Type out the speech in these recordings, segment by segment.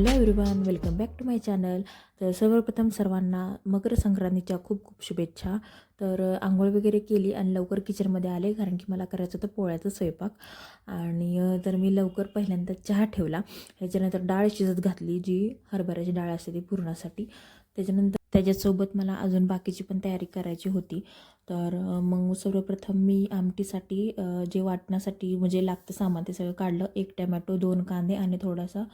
Hello everyone welcome back to my channel. तर सर्वप्रथम सर्वांना मकर संक्रांतीच्या खूप खूप शुभेच्छा. तर आंघोळ वगैरे केली आणि लवकर किचनमध्ये आले कारण की मला करायचं होतं पोळ्याचा स्वयंपाक. आणि तर मी लवकर पहिल्यांदा चहा ठेवला. त्याच्यानंतर डाळ शिजत घातली जी हरभऱ्याची डाळ असते ती पुरणासाठी. त्याच्यानंतर त्याच्यासोबत मला अजून बाकीची पण तयारी करायची होती. तर मग सर्वप्रथम मी आमटीसाठी जे वाटण्यासाठी म्हणजे लागतं सामान ते सगळं काढलं. एक टमॅटो दोन कांदे आणि थोडासा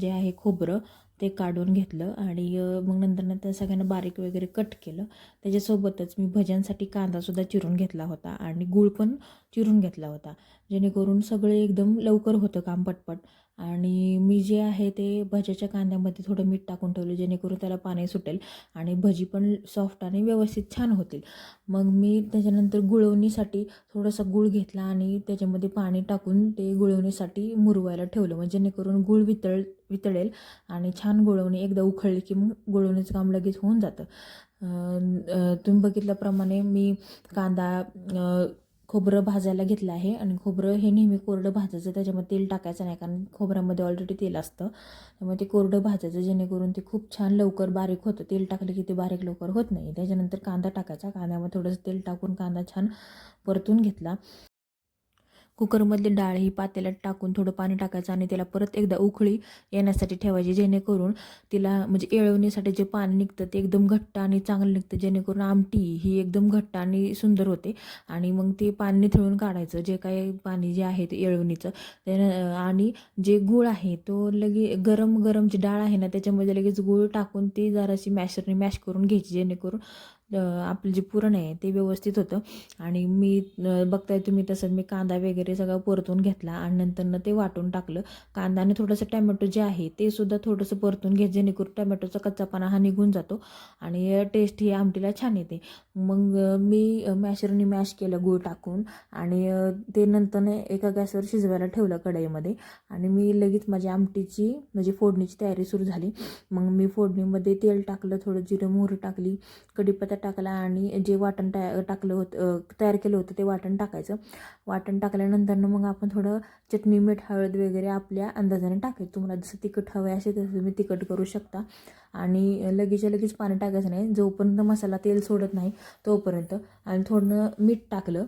जे आहे खोबरं. ते काढून घेतलं आणि मग नंतर त्या सगळ्यांना बारीक वगैरे कट केलं. त्याच्यासोबतच मी भज्यांसाठी कांदासुद्धा चिरून घेतला होता आणि गूळ पण चिरून घेतला होता. जेणेकरून सगळे एकदम लवकर होतं काम पटपट. आणि मी जे आहे ते भज्याच्या कांद्यामध्ये थोडं मीठ टाकून ठेवलं जेणेकरून त्याला पाणी सुटेल आणि भजी पण सॉफ्ट आणि व्यवस्थित छान होतील. मग मी त्याच्यानंतर गुळवणीसाठी थोडासा गूळ घेतला आणि त्याच्यामध्ये पाणी टाकून ते गुळवणीसाठी मुरवायला ठेवलं. म्हणजे जेणेकरून गूळ वितळ वितळेल आणि छान गुळवणी एकदा उखळली की मग गुळवणीचं काम लगेच होऊन जातं. तुम्ही बघितल्याप्रमाणे मी कांदा खोबरं भाजायला घेतलं आहे आणि खोबरं हे नेहमी कोरडं भाजायचं त्याच्यामध्ये तेल टाकायचं नाही कारण खोबऱ्यामध्ये ऑलरेडी तेल असतं. त्यामुळे ते कोरडं भाजायचं जेणेकरून ते खूप छान लवकर बारीक होतं. तेल टाकलं की ते बारीक लवकर होत नाही. त्याच्यानंतर कांदा टाकायचा. कांद्यामध्ये थोडंसं तेल टाकून कांदा छान परतून घेतला. कुकरमधली डाळ ही पातेल्यात टाकून थोडं पाणी टाकायचं आणि त्याला परत एकदा उकळी येण्यासाठी ठेवायची जेणेकरून तिला म्हणजे येळवण्यासाठी जे पाणी निघतं ते एकदम घट्ट आणि चांगलं निघतं जेणेकरून आमटी ही एकदम घट्ट आणि सुंदर होते. आणि मग ते पाणी निथळून काढायचं जे काही पाणी जे आहे ते येळवणीचं. त्यानं आणि जे गूळ आहे तो लगे गरम गरम जी डाळ आहे ना त्याच्यामध्ये लगेच गूळ टाकून ती जराशी मॅशरने मॅश करून घ्यायची जेणेकरून आपलं जे पुरण आहे ते व्यवस्थित होतं. आणि मी बघताय तुम्ही तसंच मी कांदा वगैरे सगळं परतून घेतला आणि नंतरनं ते वाटून टाकलं. कांदा आणि थोडंसं टॅमॅटो जे आहे ते सुद्धा थोडंसं परतून घे जेणेकरून टॅमॅटोचा कच्चापणा हा निघून जातो आणि टेस्ट ही आमटीला छान येते. मग मी मॅशरनी मॅश केलं गूळ टाकून आणि ते नंतरनं एका गॅसवर शिजवायला ठेवलं कढईमध्ये. आणि मी लगेच माझी आमटीची म्हणजे फोडणीची तयारी सुरू झाली. मग मी फोडणीमध्ये तेल टाकलं थोडं जिरं मोहरी टाकली कढीपत्ता टाकला आणि जे वाटण टा टाकलं होतं तयार केलं होतं ते वाटण टाकायचं. वाटण टाकल्यानंतर मग आपण थोडं चटणी मीठ हळद वगैरे आपल्या अंदाजाने टाकायचं. तुम्हाला जसं तिखट हवं आहे असेल तसं तुम्ही तिखट करू शकता. आणि लगेचच्या लगेच पाणी टाकायचं नाही. जोपर्यंत मसाला तेल सोडत नाही तोपर्यंत. आणि थोडं मीठ टाकलं.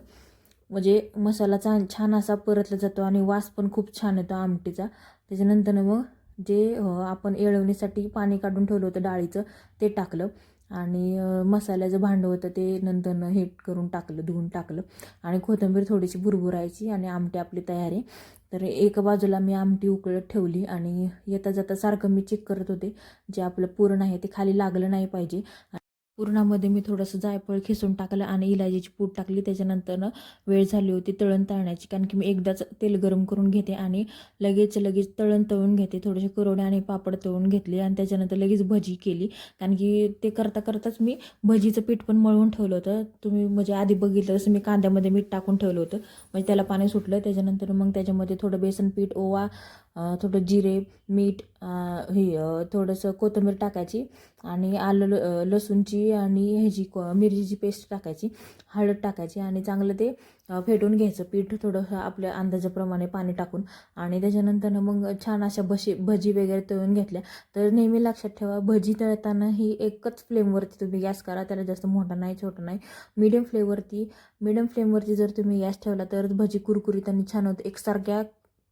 म्हणजे मसाला चा छान असा परतला जातो आणि वास पण खूप छान येतो आमटीचा. त्याच्यानंतर मग जे आपण येळवणीसाठी पाणी काढून ठेवलं होतं डाळीचं ते टाकलं. आणि मसाल्याचं भांडं होतं ते नंतरनं हे करून टाकलं धुवून टाकलं. आणि कोथिंबीर थोडीशी भुरभुरायची आणि आमटी आपली तयार आहे. तर एका बाजूला मी आमटी उकळत ठेवली आणि येता जाता सारखं मी चेक करत होते. जे आपलं पुरण आहे ते खाली लागलं नाही पाहिजे. पुरणामध्ये मी थोडंसं जायफळ खिसून टाकलं आणि इलायचीची पूड टाकली. त्याच्यानंतरनं वेळ झाली होती तळण तळण्याची कारण की मी एकदाच तेल गरम करून घेते आणि लगेच लगेच तळण तळून घेते. थोडेसे कुरवडे आणि पापड तळून घेतले आणि त्याच्यानंतर लगेच भजी केली. कारण की ते करता करताच मी भजीचं पीठ पण मळून ठेवलं होतं. तुम्ही म्हणजे आधी बघितलं तसं मी कांद्यामध्ये मीठ टाकून ठेवलं होतं. म्हणजे त्याला पाणी सुटलं. त्याच्यानंतर मग त्याच्यामध्ये थोडं बेसन पीठ ओवा थोडं जिरे मीठ हे थोडंसं कोथिंबीर टाकायची आणि आलं ल- लसूणची आणि ह्याची को- मिरचीची पेस्ट टाकायची हळद टाकायची आणि चांगलं ते फेटून घ्यायचं. पीठ थोडंसं आपल्या अंदाजाप्रमाणे पाणी टाकून आणि त्याच्यानंतर मग छान अशा भशी भजी वगैरे तळून घेतल्या. तर नेहमी लक्षात ठेवा भजी तळताना ही एकच फ्लेमवरती तुम्ही गॅस करा त्याला जास्त मोठा नाही छोटा नाही. मीडियम फ्लेवरती मीडियम फ्लेमवरती जर तुम्ही गॅस ठेवला तर भजी कुरकुरीत आणि छान होते. एकसारख्या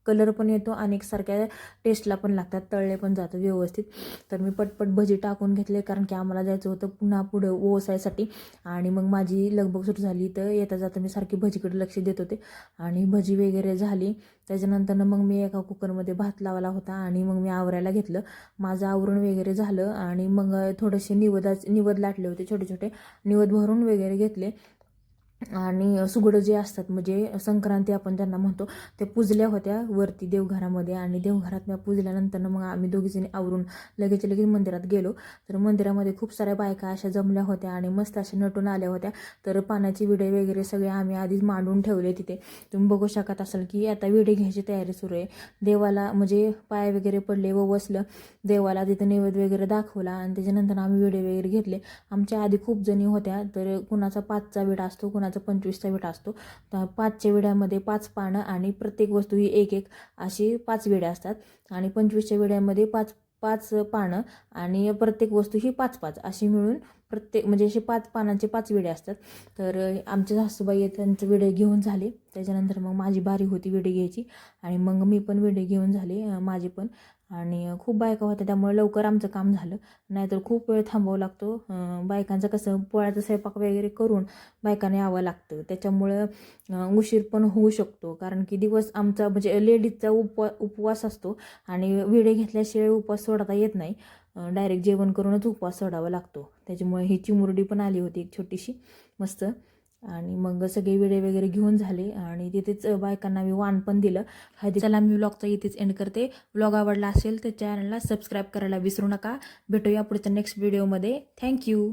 कलर पण येतो आणि एकसारख्या टेस्टला पण लागतात तळले पण जातात व्यवस्थित. तर मी पटपट भजी टाकून घेतले कारण की आम्हाला जायचं होतं पुन्हा पुढं ओसायसाठी. आणि मग माझी लगबग सुरू झाली तर येता जाता मी सारखी भजीकडे लक्ष देत होते. आणि भजी वगैरे झाली त्याच्यानंतर मग मी एका कुकरमध्ये भात लावला होता आणि मग मी आवरायला घेतलं. माझं आवरण वगैरे झालं आणि मग थोडेसे निवदाच निवद लाटले होते छोटे छोटे. निवद भरून वगैरे घेतले. आणि सुगडं जे असतात म्हणजे संक्रांती आपण त्यांना म्हणतो ते पुजल्या होत्या वरती देवघरामध्ये आणि देवघरात पुजल्यानंतर मग आम्ही दोघीजणी आवरून लगेच लगेच मंदिरात गेलो. तर मंदिरामध्ये खूप साऱ्या बायका अशा जमल्या होत्या आणि मस्त अशा नटून आल्या होत्या. तर पाण्याची विडे वगैरे सगळे आम्ही आधीच मांडून ठेवले तिथे. तुम्ही बघू शकत असाल की आता विडे घ्यायची तयारी सुरू आहे. देवाला म्हणजे पाय वगैरे पडले व बसलं. देवाला तिथं नैवेद्य वगैरे दाखवला आणि त्याच्यानंतर आम्ही विडे वगैरे घेतले. आमच्या आधी खूप जणी होत्या तर कुणाचा पाचचा विडा असतो कुणाचा पंचवीसचा विडा असतो. तर पाचच्या विड्यामध्ये पाच पानं आणि प्रत्येक वस्तू ही एक एक अशी पाच विड्या असतात. आणि पंचवीसच्या विड्यामध्ये पाच पाच पानं आणि प्रत्येक वस्तू ही पाच पाच अशी मिळून प्रत्येक म्हणजे असे पाच पानांचे पाच विडे असतात. तर आमच्या सासूबाई त्यांचं विडे घेऊन झाले. त्याच्यानंतर मग माझी बारी होती विडे घ्यायची. आणि मग मी पण विडे घेऊन झाले. माझे पण. आणि खूप बायका होत्या त्यामुळे लवकर आमचं काम झालं. नाहीतर खूप वेळ थांबावं लागतो. बायकांचं कसं पोळ्याचा स्वयंपाक वगैरे करून बायकांना यावं लागतं. त्याच्यामुळं उशीर पण होऊ शकतो. कारण की दिवस आमचा म्हणजे लेडीजचा उपवा उपवास असतो आणि विडे घेतल्याशिवाय उपवास सोडता येत नाही. डायरेक्ट जेवण करूनच उपवास सोडावा लागतो. त्याच्यामुळे ही चिमुरडी पण आली होती एक छोटीशी मस्त. आणि मग सगळे विडे वगैरे घेऊन झाले आणि तिथेच बायकांना मी वाण पण दिलं. हळदी चला मी व्लॉगचा इथेच एंड करते. व्लॉग आवडला असेल तर चॅनलला सबस्क्राईब करायला विसरू नका. भेटूया पुढच्या नेक्स्ट व्हिडिओमध्ये थँक्यू